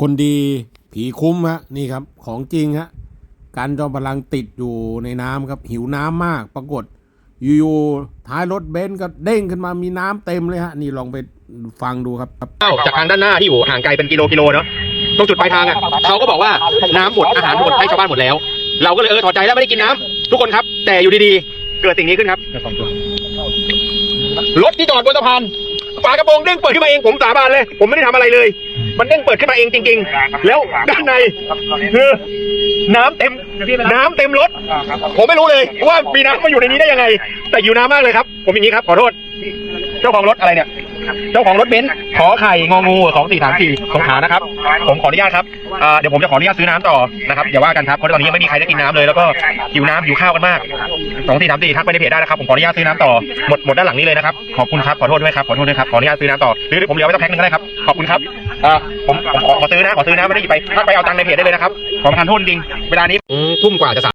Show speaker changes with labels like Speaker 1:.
Speaker 1: คนดีผีคุ้มฮะนี่ครับของจริงฮะการจอมพลังติดอยู่ในน้ำครับหิวน้ำมากปรากฏอยู่ๆท้ายรถเบนซ์ก็เด้งขึ้นมามีน้ำเต็มเลยฮะนี่ลองไปฟังดูครับ
Speaker 2: เข้าจากทางด้านหน้าที่อยู่ห่างไกลเป็นกิโลกิโลเนาะตรงจุดปลายทางอะเขาก็บอกว่าน้ำหมดอาหารหมดให้ชาวบ้านหมดแล้ว เราก็เลยเออถอดใจแล้วไม่ได้กินน้ำทุกคนครับ แต่อยู่ดีๆ เกิดสิ่งนี้ขึ้นครับรถที่จอดบนสะพานฝากระโปรงเด้งเปิดขึ้นมาเองผมสาบานเลย ผมไม่ได้ทำอะไรเลย มันเด้งเปิดขึ้นมาเองจริง ๆ แล้วด้านในคือน้ำเต็มน้ำเต็มรถ ผมไม่รู้เลยว่ามีน้ำมาอยู่ในนี้ได้ยังไง แต่อยู่น้ำมากเลยครับ ผมอย่างนี้ครับขอโทษ เจ้าของรถอะไรเนี่ย เจ้าของรถเบนซ์ขอไข่งองูสองสี่สามสี่สงขลานะครับ ผมขออนุญาตครับอ่าเดี๋ยวผมจะขออนุญาตซื้อน้ำต่อนะครับอย่าว่ากันครับเพราะตอนนี้ยังไม่มีใครได้กินน้ำเลยแล้วก็หิวน้ำหิวข้าวกันมากสองสี่สามสี่ทักไปในเพจได้นะครับผมขออนุญาตซื้อน้ำต่อหมดหมดด้านหลังนี้เลยนะครับขอบคุณครับขอโทษด้วยครับขอโทษด้วยครับขออนุญาตซื้อน้ำต่อหรือผมเหลือไว้สักแพ็คนึงก็ได้ครับขอบคุณครับ อ่าผมผมขอขอซื้อนะขอซื้อนะไม่ได้หยิบไปถ้าไปเอาตังค์ในเพจได้เลยนะครับขอประทานโทษจริงเวลานี้ทุ่มกว่าจะสา